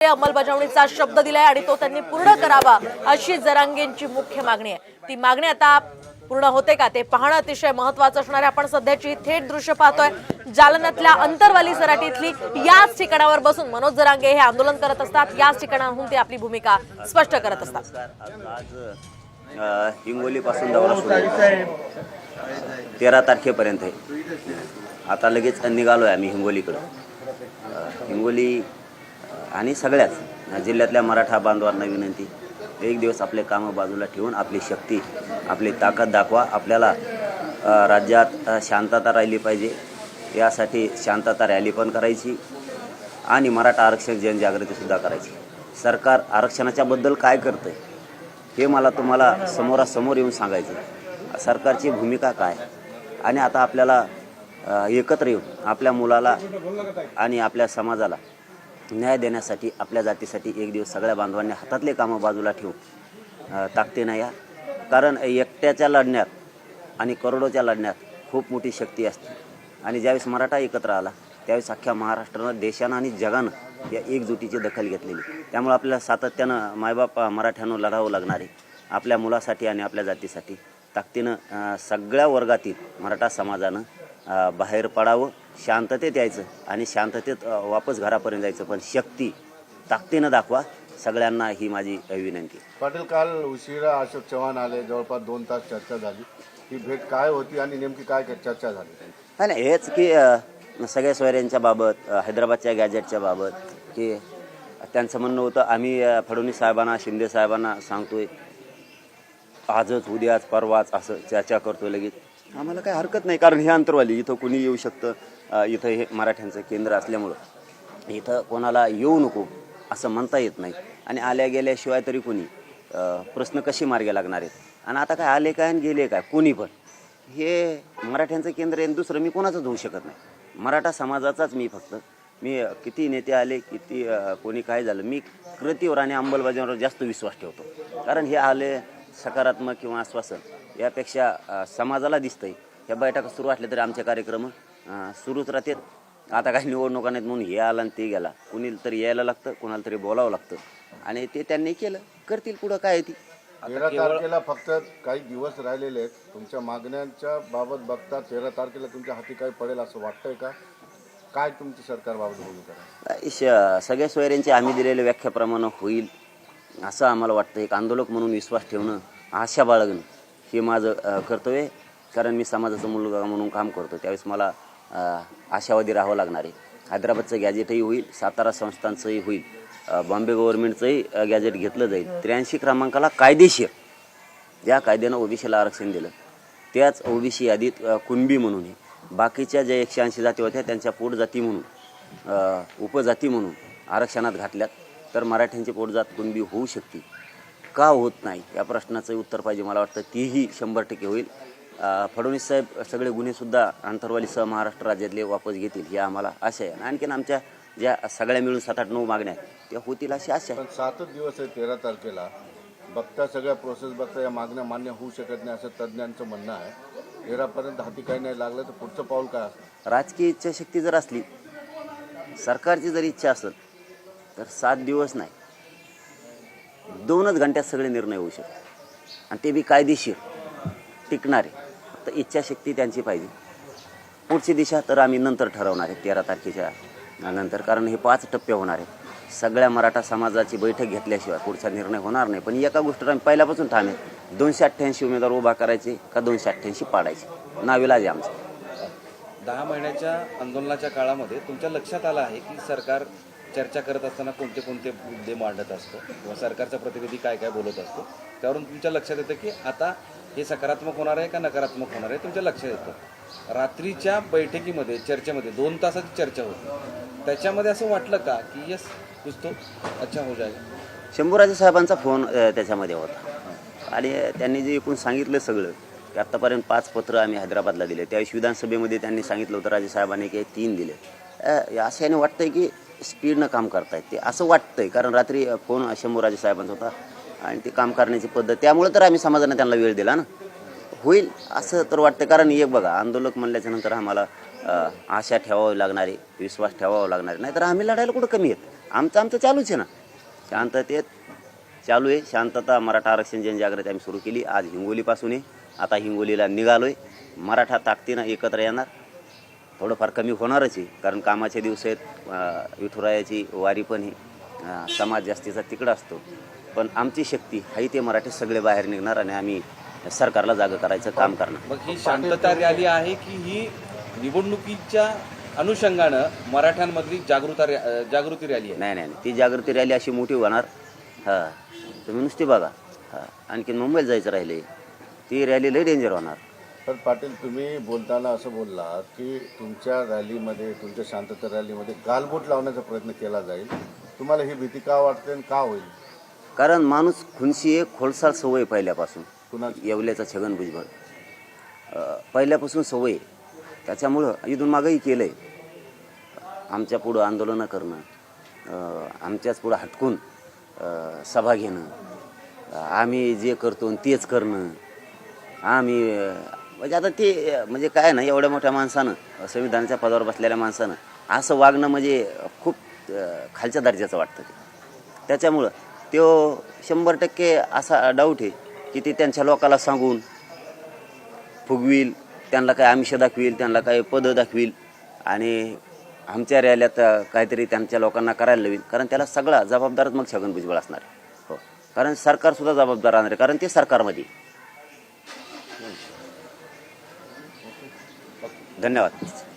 अंमलबजावणीचा शब्द दिलाय आणि तो त्यांनी पूर्ण करावा अशी जरांगेंची मुख्य मागणी आहे. ती मागणी आता पूर्ण होते का ते पाहणं अतिशय महत्वाचं असणार आहे. आपण सध्याची थेट दृश्य पाहतोय. जालन्यातल्या अंतरवाली सराटीतली याच ठिकाणावर बसून मनोज जरांगे हे आंदोलन करत असतात. याच ठिकाणाहून ते आपली भूमिका स्पष्ट करत असतात. हिंगोलीपासून हिंगोली पासून दौरा तेरा तारखेपर्यंत आहे. आता लगेच निघालोय आम्ही हिंगोलीकडं. हिंगोली आणि सगळ्याच जिल्ह्यातल्या मराठा बांधवांना विनंती एक दिवस आपले कामं बाजूला ठेवून आपली शक्ती आपली ताकद दाखवा. आपल्याला राज्यात शांतता राहिली पाहिजे. यासाठी शांतता रॅली पण करायची आणि मराठा आरक्षण जनजागृतीसुद्धा करायची. सरकार आरक्षणाच्या बद्दल काय करतं हे मला तुम्हाला समोरासमोर येऊन सांगायचं सरकारची भूमिका काय? आणि आता आपल्याला एकत्र येऊन आपल्या मुलाला आणि आपल्या समाजाला न्याय देण्यासाठी आपल्या जातीसाठी एक दिवस सगळ्या बांधवांनी हातातले कामं बाजूला ठेवून अ, ताकदीनं या. कारण एकट्याच्या लढण्यात आणि करोडोच्या लढण्यात खूप मोठी शक्ती असते. आणि ज्यावेळेस मराठा एकत्र आला त्यावेळेस अख्ख्या महाराष्ट्रानं देशानं आणि जगानं या एकजुटीची दखल घेतलेली. त्यामुळे आपल्याला सातत्यानं मायबाप मराठ्यानं लढावं लागणार आहे. आपल्या मुलासाठी आणि आपल्या जातीसाठी ताकदीनं सगळ्या वर्गातील मराठा समाजानं बाहेर पडावं शांततेत यायचं आणि शांततेत वापस घरापर्यंत जायचं. पण शक्ती ताकदीनं दाखवा. सगळ्यांना ही माझी विनंती. पाटील काल उशिरा अशोक चव्हाण आले. जवळपास दोन तास चर्चा झाली. ही भेट काय होती आणि नेमकी काय चर्चा झाली? नाही नाही हेच की सगळ्या सोयऱ्यांच्या बाबत हैदराबादच्या गॅजेटच्या बाबत की त्यांचं म्हणणं होतं आम्ही फडणवीस साहेबांना शिंदे साहेबांना सांगतोय आजच उद्याच परवाच असं चर्चा करतोय लगेच. आम्हाला काही हरकत नाही कारण हे अंतरवाली इथं कुणी येऊ शकतं. इथं हे मराठ्यांचं केंद्र असल्यामुळं. इथं कोणाला येऊ नको असं म्हणता येत नाही. आणि आल्या गेल्याशिवाय तरी कुणी प्रश्न कसे मार्गे लागणार आहेत? आणि आता काय आले काय आणि गेले काय? कोणी पण. हे मराठ्यांचं केंद्र आहे दुसरं मी कोणाचंच होऊ शकत नाही. मराठा समाजाचाच मी फक्त. मी किती नेते आले किती कोणी काय झालं मी कृतीवर आणि अंमलबजावणीवर जास्त विश्वास ठेवतो. कारण हे आले सकारात्मक किंवा आश्वासन. यापेक्षा समाजाला दिसतंय. ह्या बैठका सुरू असल्या तरी आमचे कार्यक्रम सुरूच राहतात. आता काही निवडणुका नाहीत म्हणून हे आला आणि ते गेला. कुणी तरी यायला लागतं कोणाला तरी बोलावं लागतं. आणि ते त्यांनी केलं. करतील पुढं काय ती. तेरा तारखेला फक्त काही दिवस राहिलेले आहेत. तुमच्या मागण्यांच्या बाबत बघता तेरा तारखेला तुमच्या हाती काही पडेल असं वाटतंय का? काय तुमची सरकारबाबत भूमिका? श- सगळ्या सोयऱ्यांची आम्ही दिलेल्या व्याख्याप्रमाणे होईल असं आम्हाला वाटतं. एक आंदोलक म्हणून विश्वास ठेवणं आशा बाळगणं. हे माझं कर्तव्य आहे. कारण मी समाजाचा मुलगा म्हणून काम करतो. त्यावेळेस मला आशावादी राहावं लागणार आहे. हैदराबादचं गॅजेटही होईल सातारा संस्थांचंही होईल बॉम्बे गव्हर्नमेंटचंही गॅजेट घेतलं जाईल. त्र्याऐंशी क्रमांकाला कायदेशीर ज्या कायद्यानं ओबीसीला आरक्षण दिलं त्याच ओबीसी यादीत कुणबी म्हणून आहे. बाकीच्या ज्या एकशे ऐंशी जाती होत्या त्यांच्या पोटजाती म्हणून उपजाती म्हणून आरक्षणात घातल्यात. तर मराठ्यांची पोटजात कुणबी होऊ शकते. का होत नाही? या प्रश्नाचं उत्तर पाहिजे मला वाटतं. तीही शंभर टक्के होईल. फडणवीस साहेब सगळे गुन्हेसुद्धा आंतरवालीसह महाराष्ट्र राज्यातले वापस घेतील ही आम्हाला आशा आहे. आणि आणखीन आमच्या ज्या सगळ्या मिळून सात आठ नऊ मागण्या आहेत त्या होतील अशी आशा आहे. पण सातच दिवस आहे तेरा तारखेला. बघता सगळ्या प्रोसेस बघता या मागण्या मान्य होऊ शकत नाही असं तज्ज्ञांचं म्हणणं आहे. तेरापर्यंत हाती काही नाही लागलं तर पुढचं पाऊल काय राजकीय इच्छाशक्ती जर असली सरकारची जर इच्छा असेल तर सात दिवस नाही. दोनच घंट्यात सगळे निर्णय होऊ शकतात. आणि ते बी कायदेशीर टिकणारे. तर इच्छाशक्ती त्यांची पाहिजे. पुढची दिशा तर आम्ही नंतर ठरवणार आहे तेरा तारखेच्या नंतर. कारण हे पाच टप्पे होणार आहेत. सगळ्या मराठा समाजाची बैठक घेतल्याशिवाय पुढचा निर्णय होणार नाही. पण एका गोष्टीवर आम्ही पहिल्यापासून ठाणे दोनशे अठ्ठ्याऐंशी उमेदवार उभा करायचे का दोनशे अठ्ठ्याऐंशी पाडायचे? नाविलाज आहे आमचं. दहा महिन्याच्या आंदोलनाच्या काळामध्ये तुमच्या लक्षात आलं आहे की सरकार चर्चा करत असताना कोणते कोणते मुद्दे मांडत असतो? किंवा सरकारचा प्रतिनिधी काय काय बोलत असतो? त्यावरून तुमच्या लक्षात येतं की आता हे सकारात्मक होणार आहे का नकारात्मक होणार आहे तुमच्या लक्षात येतं. रात्रीच्या बैठकीमध्ये चर्चेमध्ये दोन तासाची चर्चा होती. त्याच्यामध्ये असं वाटलं का की यस कुछ तो अच्छा हो जाईल. शंभूराजे साहेबांचा फोन त्याच्यामध्ये होता. आणि त्यांनी जे एकूण सांगितलं सगळं की आत्तापर्यंत पाच पत्र आम्ही हैदराबादला दिले. त्यावेळेस विधानसभेमध्ये त्यांनी सांगितलं होतं राजे साहेबांनी की तीन दिले. अ, असं याने वाटतंय की स्पीडनं काम करतायत ते. असं वाटतंय कारण रात्री फोन शंभूराजे साहेबांचा होता आणि ते काम करण्याची पद्धत त्यामुळे तर आम्ही समाजाने त्यांना वेळ दिला ना. होईल असं तर वाटतं कारण एक बघा आंदोलक म्हणल्याच्या नंतर आम्हाला आशा ठेवावी लागणारी विश्वास ठेवावा लागणार नाही तर आम्ही लढायला कुठं कमी आहेत आमचं आमचं चालूच आहे ना. शांततेत चालू आहे. शांतता मराठा आरक्षण जनजागृती आम्ही सुरू केली. आज हिंगोलीपासून आहे. आता हिंगोलीला निघालो आहे मराठा ताकदीनं एकत्र येणार. थोडंफार कमी होणारच आहे. कारण कामाचे दिवस आहेत विठुरायाची वारी पण अं, समाज जास्तीचा तिकडं असतो. पण आमची शक्ती हाही ते मराठी सगळे बाहेर निघणार आणि आम्ही सरकारला जागं करायचं काम करणार. मग ही शांतता रॅली आहे की ही निवडणुकीच्या अनुषंगानं मराठ्यांमधली जागृता जागृती रॅली आहे? नाही नाही नाही. ती जागृती रॅली अशी मोठी होणार. हां. तुम्ही नुसती बघा. हां. आणखीन मुंबईला जायचं राहिले ती रॅली लई डेंजर होणार. तर पाटील तुम्ही बोलताना असं बोललात की तुमच्या रॅलीमध्ये तुमच्या शांतता रॅलीमध्ये गालबोट लावण्याचा प्रयत्न केला जाईल. तुम्हाला ही भीती का वाटते आणि का होईल? कारण माणूस खुनशी एक खोलसार सवय पहिल्यापासून. कुणाची? येवल्याचा छगन भुजबळ. अं, पहिल्यापासून सवय. आहे. त्याच्यामुळं इथून मागंही केलं आहे आमच्या पुढं आंदोलनं करणं अं, आमच्याच पुढं हटकून अं, सभा घेणं अं, आम्ही जे करतो तेच करणं आम्ही अं, म्हणजे आता ते म्हणजे काय ना एवढ्या मोठ्या माणसानं संविधानाच्या पदावर बसलेल्या माणसानं असं वागणं म्हणजे खूप खालच्या दर्जाचं वाटतं ते. त्याच्यामुळं तो शंभर टक्के असा डाऊट आहे की ते त्यांच्या लोकाला सांगून फुगवील त्यांना काय आमिष दाखवील त्यांना काय पदं दाखवील आणि आमच्या रॅल्यात काहीतरी त्यांच्या लोकांना करायला लावील. कारण त्याला सगळा जबाबदारच मग छगन भुजबळ असणार आहे. हो. कारण सरकारसुद्धा जबाबदार राहणार आहे. कारण ते सरकारमध्ये धन्यवाद.